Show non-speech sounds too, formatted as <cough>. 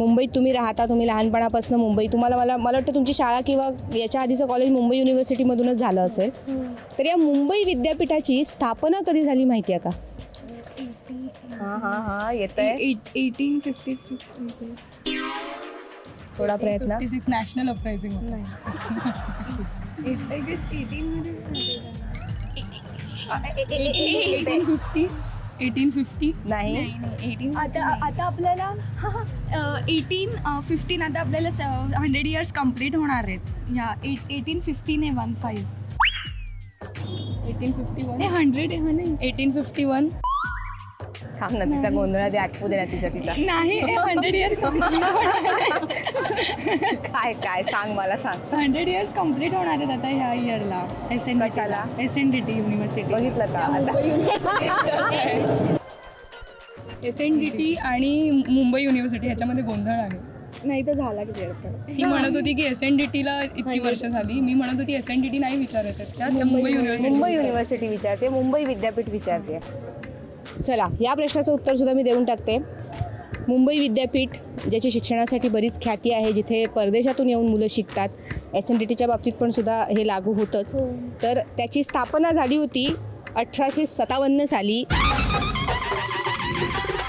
मुंबईत तुम्ही राहता तुम्ही लहानपणापासून मुंबई. तुम्हाला मला मला वाटतं तुमची शाळा किंवा याच्या आधीचं कॉलेज मुंबई युनिव्हर्सिटीमधूनच झालं असेल. तर या मुंबई विद्यापीठाची स्थापना कधी झाली माहिती आहे का? हां हां हां येत आहे एटीन फिफ्टी सिक्स थोडा प्रयत्न. Six national uprising eighteen fifty eighteen fifty नाही. <laughs> एटीन आता आता आपल्याला एटीन फिफ्टीन आता आपल्याला हंड्रेड इयर्स कंप्लीट होणार आहेत. या एटीन फिफ्टीन आहे one five eighteen fifty one hundred आहे नाही एटीन फिफ्टी वन थांब ना तिचा गोंधळा ते आठवू दे ना तिचा तिचा. नाही हंड्रेड इयर्स काय काय सांग मला सांग. हंड्रेड इयर्स कंप्लीट होणार आहेत आता ह्या इयरला एस एन कशाला? S N D T university बघितलं का? आता <laughs> एस एन डी टी आणि मुंबई युनिव्हर्सिटी ह्याच्यामध्ये गोंधळ आहे. नाही तर झाला की ती म्हणत होती की एस एन डी टीला इतकी वर्ष झाली. मी म्हणत होती एस एन डी टी नाही विचारत आहेत त्या त्या मुंबई युनिव्हर्सिटी मुंबई युनिव्हर्सिटी विचारते मुंबई विद्यापीठ विचारते. चला या प्रश्नाचं उत्तर सुद्धा मी देऊन टाकते. मुंबई विद्यापीठ ज्याची शिक्षणासाठी बरीच ख्याती आहे जिथे परदेशातून येऊन मुलं शिकतात. एस एन डी टीच्या बाबतीत पण सुद्धा हे लागू होतंच. तर त्याची स्थापना झाली होती अठराशे सत्तावन्न साली. Thank <laughs> you.